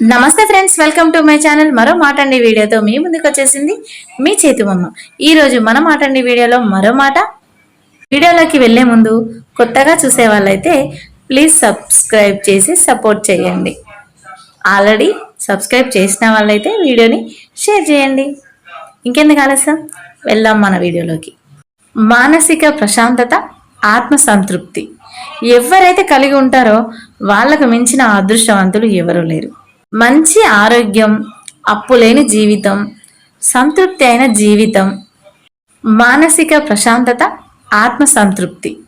నమస్తే friends welcome to my channel. మరో మాటండి వీడియోతో మీ ముందుకు వచ్చేసింది మీ చేతిమమ్మ ఈరోజు రోజు మన మాటండి వీడియోలో మరో మాట. వీడియోలోకి వెళ్ళే ముందు కొత్తగా చూసే వాళ్ళైతే ప్లీజ్ సబ్స్క్రైబ్ చేసి సపోర్ట్ చేయండి. ఆల్రెడీ సబ్స్క్రైబ్ చేసిన వాళ్ళైతే వీడియోని షేర్ చేయండి. ఇంకెందుకు ఆలస్యం? వెళ్దాం మన వీడియోలోకి. మానసిక ప్రశాంతత ఆత్మ సంతృప్తి. ఎవరైతే కలిగి ఉంటారో వాళ్ళకు మించిన అదృష్టవంతులు ఎవరూ లేరు. మంచి ఆరోగ్యం అప్పులేని జీవితం సంతృప్తి అయిన జీవితం మానసిక ప్రశాంతత ఆత్మ సంతృప్తి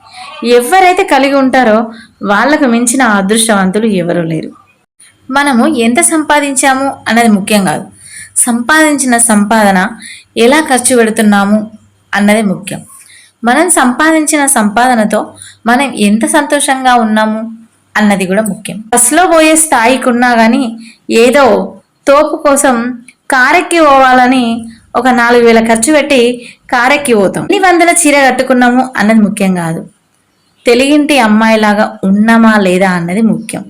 ఎవరైతే కలిగి ఉంటారో వాళ్ళకు మించిన అదృష్టవంతులు ఎవరూ లేరు. మనము ఎంత సంపాదించాము అన్నది ముఖ్యం కాదు. సంపాదించిన సంపాదన ఎలా ఖర్చు పెడుతున్నాము అన్నది ముఖ్యం. మనం సంపాదించిన సంపాదనతో మనం ఎంత సంతోషంగా ఉన్నాము? అన్నది కూడా ముఖ్యం. బస్సులో పోయే స్థాయికి ఉన్నా కానీ ఏదో తోపు కోసం కారెక్కి పోవాలని ఒక నాలుగు వేల ఖర్చు పెట్టి కారెక్కి పోతాం. ఎన్ని వందల చీర కట్టుకున్నాము అన్నది ముఖ్యం కాదు. తెలుగింటి అమ్మాయిలాగా ఉన్నామా లేదా అన్నది ముఖ్యం.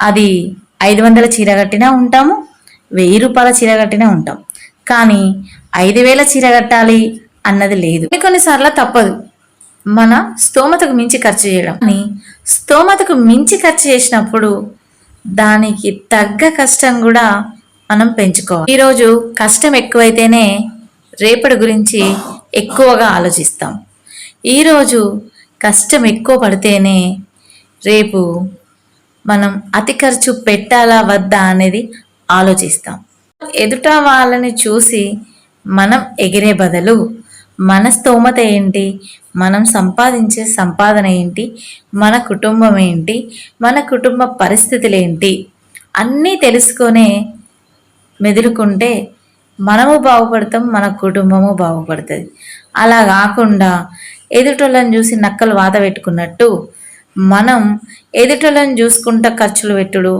అది ఐదు వందల చీర కట్టినా ఉంటాము వెయ్యి రూపాయల చీర కట్టినా ఉంటాం. కానీ ఐదు వేల చీర కట్టాలి అన్నది లేదు. కొన్నిసార్లు తప్పదు. మన స్తోమతకు మించి ఖర్చు చేయడం. కానీ స్తోమతకు మించి ఖర్చు చేసినప్పుడు దానికి తగ్గ కష్టం కూడా మనం పెంచుకోవాలి. ఈరోజు కష్టం ఎక్కువైతేనే రేపటి గురించి ఎక్కువగా ఆలోచిస్తాం. ఈరోజు కష్టం ఎక్కువ పడితేనే రేపు మనం అతి ఖర్చు పెట్టాలా వద్దా అనేది ఆలోచిస్తాం. ఎదుట వాళ్ళని చూసి మనం ఎగిరే బదులు మన స్తోమత ఏంటి? మనం సంపాదించే సంపాదన ఏంటి? మన కుటుంబం ఏంటి? మన కుటుంబ పరిస్థితులు ఏంటి? అన్నీ తెలుసుకొనే మెదులుకుంటే మనము బాగుపడతాం మన కుటుంబము బాగుపడుతుంది. అలా కాకుండా ఎదుటోళ్ళని చూసి నక్కలు వాత పెట్టుకున్నట్టు మనం ఎదుటోళ్ళని చూసుకుంటా ఖర్చులు పెట్టుడు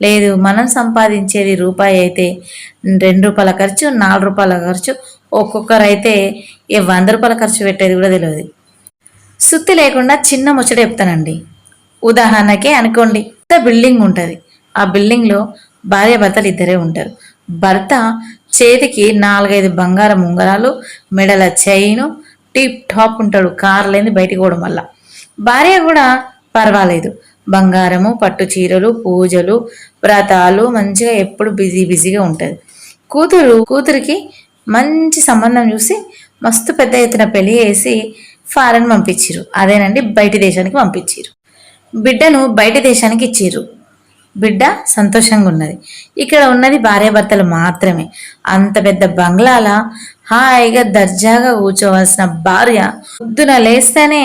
లేదు మనం సంపాదించేది రూపాయి అయితే రెండు రూపాయల ఖర్చు నాలుగు రూపాయల ఖర్చు ఒక్కొక్కరైతే ఏ వంద రూపాయల ఖర్చు పెట్టేది కూడా తెలియదు. సుత్తి లేకుండా చిన్న ముచ్చట చెప్తానండి. ఉదాహరణకే అనుకోండి పెద్ద బిల్డింగ్ ఉంటుంది. ఆ బిల్డింగ్లో భార్య భర్తలు ఇద్దరే ఉంటారు. భర్త చేతికి నాలుగైదు బంగారం ఉంగరాలు మెడల చైను టిప్ టాప్ ఉంటాడు కార్ లేని బయటికి పోవడం వల్ల. భార్య కూడా పర్వాలేదు. బంగారము పట్టు చీరలు పూజలు వ్రతాలు మంచిగా ఎప్పుడు బిజీ బిజీగా ఉంటుంది. కూతురు కూతురికి మంచి సంబంధం చూసి మస్తు పెద్ద ఎత్తున పెళ్ళి చేసి ఫారెన్ పంపించిరు అదేనండి బయటి దేశానికి పంపించిరు బిడ్డను బయట దేశానికి ఇచ్చిర్రు. బిడ్డ సంతోషంగా ఉన్నది. ఇక్కడ ఉన్నది భార్యాభర్తలు మాత్రమే. అంత పెద్ద బంగ్లాల హాయిగా దర్జాగా కూర్చోవలసిన భార్య పొద్దున లేస్తేనే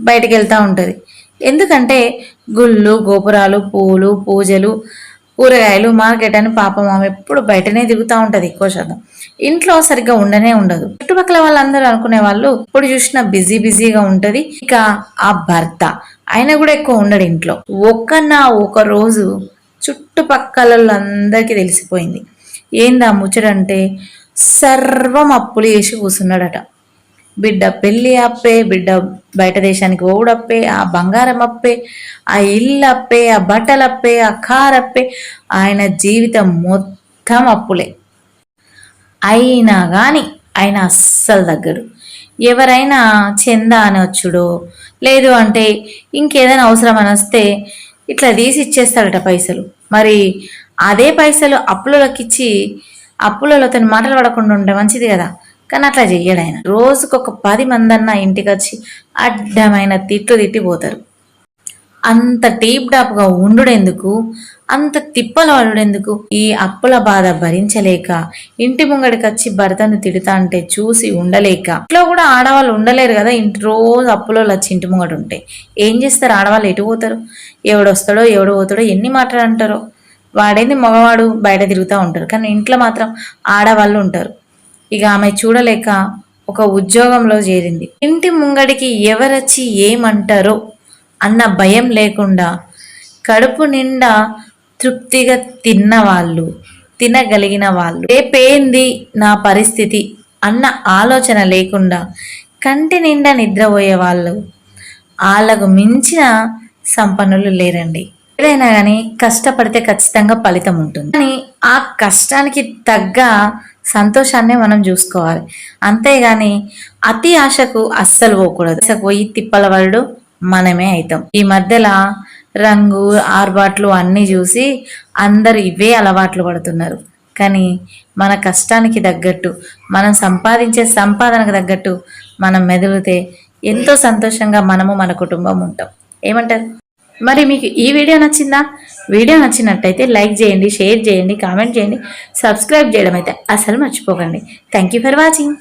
బయటికి వెళ్తూ ఉంటుంది. ఎందుకంటే గుళ్ళు గోపురాలు పూలు పూజలు కూరగాయలు మార్కెట్ అని పాపం ఆమె ఎప్పుడు బయటనే దిగుతూ ఉంటుంది ఎక్కువ శాతం. ఇంట్లో సరిగ్గా ఉండనే ఉండదు. చుట్టుపక్కల వాళ్ళందరూ అనుకునే వాళ్ళు ఇప్పుడు చూసినా బిజీ బిజీగా ఉంటుంది ఇక ఆ భర్త. ఆయన కూడా ఎక్కువ ఉండడు ఇంట్లో. ఒక్కన్నా ఒక రోజు చుట్టుపక్కల అందరికీ తెలిసిపోయింది. ఏందా ముచ్చడంటే సర్వం అప్పులు చేసి కూర్చున్నాడట బిడ్డ పెళ్ళి అప్పే బిడ్డ బయట దేశానికి ఓడప్పే ఆ బంగారం అప్పే ఆ ఇల్లు అప్పే ఆ బట్టలు అప్పే ఆ కార్ అప్పే ఆయన జీవితం మొత్తం అప్పులే. అయినా కానీ ఆయన అస్సలు తగ్గడు ఎవరైనా చందా అని వచ్చుడో లేదు అంటే ఇంకేదైనా అవసరం అని వస్తే ఇట్లా తీసి ఇచ్చేస్తాడట పైసలు. మరి అదే పైసలు అప్పులలోకి ఇచ్చి అప్పులలో మాటలు పడకుండా ఉంటే మంచిది కదా. కానీ అట్లా చెయ్యడు ఆయన. రోజుకు ఒక పది మంది అన్న ఇంటికి వచ్చి అడ్డమైన తిట్లు తిట్టిపోతారు అంత టీప్ డాప్గా ఉండుడెందుకు? అంత తిప్పలు పడుడెందుకు? ఈ అప్పుల బాధ భరించలేక ఇంటి ముంగడికి వచ్చి భర్తను తిడుతా అంటే చూసి ఉండలేక. ఇంట్లో కూడా ఆడవాళ్ళు ఉండలేరు కదా ఇంటి రోజు అప్పులో వచ్చి ఇంటి ముంగడు ఉంటే. ఏం చేస్తారు? ఆడవాళ్ళు ఎటు పోతారు? ఎవడొస్తాడో ఎవడు పోతాడో ఎన్ని మాటలు అంటారో? వాడేంది మగవాడు బయట తిరుగుతూ ఉంటారు. కానీ ఇంట్లో మాత్రం ఆడవాళ్ళు ఉంటారు. ఇక ఆమె చూడలేక ఒక ఉద్యోగంలో చేరింది. ఇంటి ముంగడికి ఎవరొచ్చి ఏమంటారో అన్న భయం లేకుండా కడుపు నిండా తృప్తిగా తిన్న వాళ్ళు తినగలిగిన వాళ్ళు. రేపేంది నా పరిస్థితి అన్న ఆలోచన లేకుండా కంటి నిండా నిద్రపోయే వాళ్ళు. వాళ్ళకు మించిన సంపన్నులు లేరండి. ఏదైనా కానీ కష్టపడితే ఖచ్చితంగా ఫలితం ఉంటుంది. కానీ ఆ కష్టానికి తగ్గ సంతోషాన్నే మనం చూసుకోవాలి. అంతేగాని అతి ఆశకు అస్సలు పోకూడదు. ఆశకు పోయి తిప్పల వరడు మనమే అవుతాం ఈ మధ్యలో రంగు ఆర్బాట్లు అన్నీ చూసి అందరు ఇవే అలవాట్లు పడుతున్నారు. కానీ మన కష్టానికి తగ్గట్టు మనం సంపాదించే సంపాదనకు తగ్గట్టు మనం మెదిలితే ఎంతో సంతోషంగా మనము మన కుటుంబం ఉంటాం. ఏమంటారు? మరి మీకు ఈ వీడియో నచ్చిందా? వీడియో నచ్చినట్టయితే లైక్ చేయండి షేర్ చేయండి కామెంట్ చేయండి సబ్స్క్రైబ్ చేయడం అయితే అసలు మర్చిపోకండి. Thank you for watching